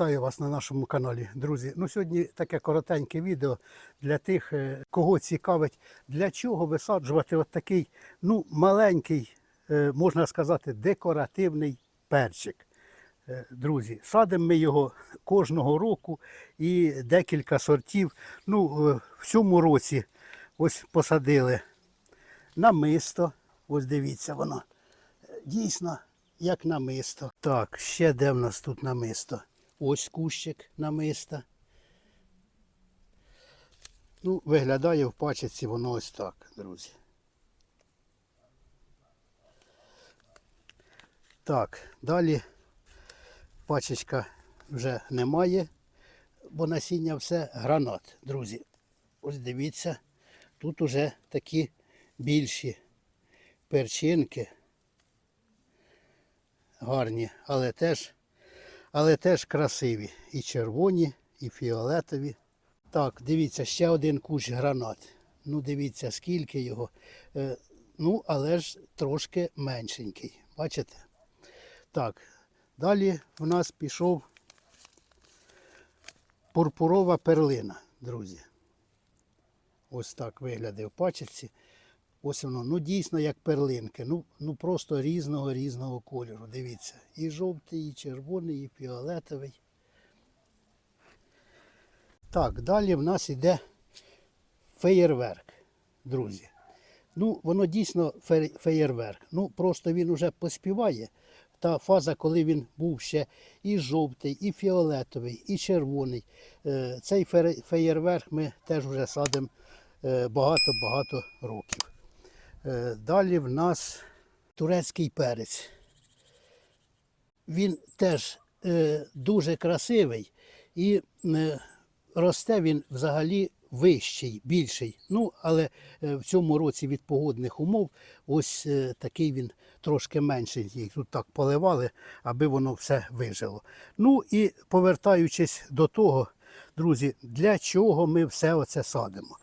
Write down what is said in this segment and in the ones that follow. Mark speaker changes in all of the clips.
Speaker 1: Вітаю вас на нашому каналі, друзі. Ну сьогодні таке коротеньке відео для тих, е, кого цікавить, для чого висаджувати от такий ну, маленький, е, можна сказати, декоративний перчик. Е, Друзі, садимо ми його кожного року і декілька сортів. Ну, в цьому році ось посадили намисто. Ось дивіться, воно дійсно як намисто. Так, ще де в нас тут намисто? Ось кущик намиста. Ну, виглядає в пачці воно ось так, друзі. Так, далі пачечка вже немає, бо насіння все гранат, друзі. Ось дивіться, тут уже такі більші перчинки гарні, але теж, але теж красиві. І червоні, і фіолетові. Так, дивіться, ще один кущ гранат. Ну, дивіться, скільки його. Е, ну, але ж трошки меншенький. Бачите? Так, далі в нас пішов пурпурова перлина, друзі. Ось так виглядає в пачці. Ось воно, ну дійсно як перлинки. Ну, ну просто різного різного кольору. Дивіться. І жовтий, і червоний, і фіолетовий. Так, далі в нас йде феєрверк, друзі. Ну, воно дійсно феєрверк. Ну, просто він уже поспіває. Та фаза, коли він був ще і жовтий, і фіолетовий, і червоний. Е, Цей феєрверк ми теж вже садимо е, багато-багато років. Е, Далі в нас турецький перець. Він теж е, дуже красивий і е, росте він взагалі вищий, більший. Ну, але в цьому році від погодних умов ось такий він трошки менший. Їх тут так поливали, аби воно все вижило. Ну і повертаючись до того, друзі, для чого ми все оце садимо?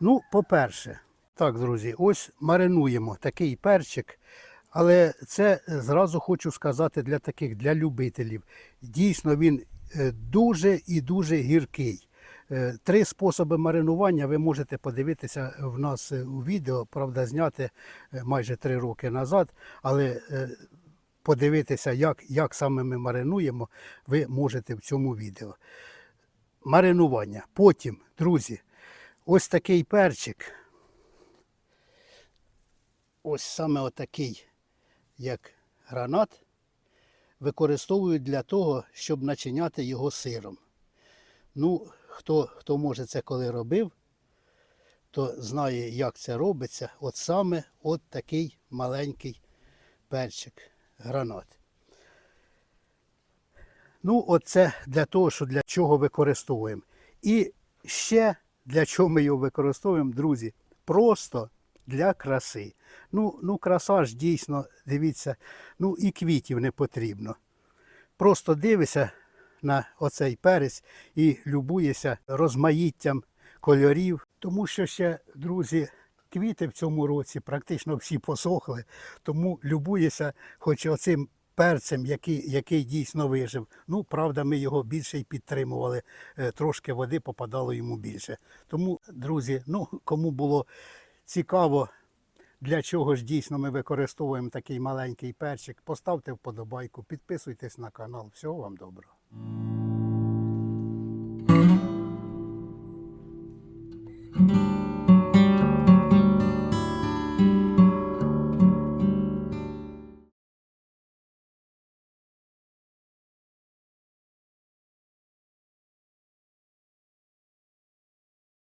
Speaker 1: Ну, по-перше, так, друзі, ось маринуємо такий перчик. Але це е, зразу хочу сказати для таких, для любителів. Дійсно, він е, дуже і дуже гіркий. Е, Три способи маринування ви можете подивитися в нас у відео, правда, зняти майже три роки назад, але подивитися, як, як саме ми маринуємо, ви можете в цьому відео. Маринування. Потім, друзі, ось такий перчик. Ось саме отакий, як гранат, використовують для того, щоб начиняти його сиром. Ну, хто, хто може це коли робив, то знає, як це робиться. От саме от такий маленький перчик, гранат. Ну, оце для того, що для чого використовуємо. І ще для чого ми його використовуємо, друзі, просто для краси. Ну, ну краса ж дійсно, дивіться, ну і квітів не потрібно. Просто дивишся на оцей перець і любуєшся розмаїттям кольорів. Тому що ще, друзі, квіти в цьому році практично всі посохли, тому любуєшся хоч оцим перцем, який, який дійсно вижив. Ну, правда, ми його більше й підтримували, е, трошки води попадало йому більше. Тому, друзі, ну, кому було цікаво, для чого ж дійсно ми використовуємо такий маленький перчик, поставте вподобайку, підписуйтесь на канал. Всього вам доброго.